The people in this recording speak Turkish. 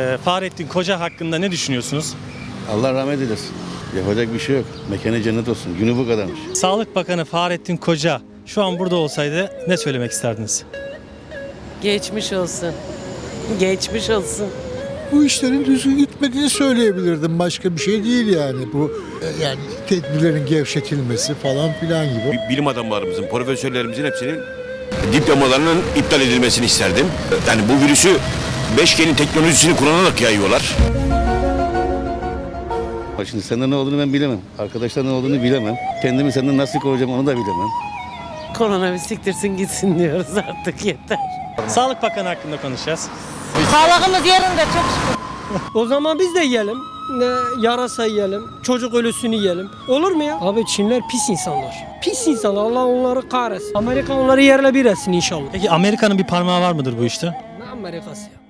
Ee, Fahrettin Koca hakkında ne düşünüyorsunuz? Allah rahmet eylesin. Yapacak bir şey yok. Mekanı cennet olsun. Günü bu kadarmış. Sağlık Bakanı Fahrettin Koca şu an burada olsaydı ne söylemek isterdiniz? Geçmiş olsun. Geçmiş olsun. bu işlerin düzgün gitmediğini söyleyebilirdim. Başka bir şey değil yani. Bu e, yani tedbirlerin gevşetilmesi falan filan gibi. bilim adamlarımızın, profesörlerimizin hepsinin diplomalarının iptal edilmesini isterdim. Yani bu virüsü 5G'nin teknolojisini kullanarak yayıyorlar. Bak şimdi sende ne olduğunu ben bilemem. Arkadaşlar ne olduğunu bilemem. Kendimi senden nasıl koruyacağım onu da bilemem. Korona bir siktirsin gitsin diyoruz artık yeter. Sağlık Bakanı hakkında konuşacağız. Sağlığımız yerinde çok şükür. O zaman biz de yiyelim. Ne yarasa yiyelim, çocuk ölüsünü yiyelim. Olur mu ya? Abi Çinler pis insanlar. Pis insanlar. Allah onları kahretsin. Amerika onları yerle bir etsin inşallah. Peki Amerika'nın bir parmağı var mıdır bu işte? Ne Amerikası ya?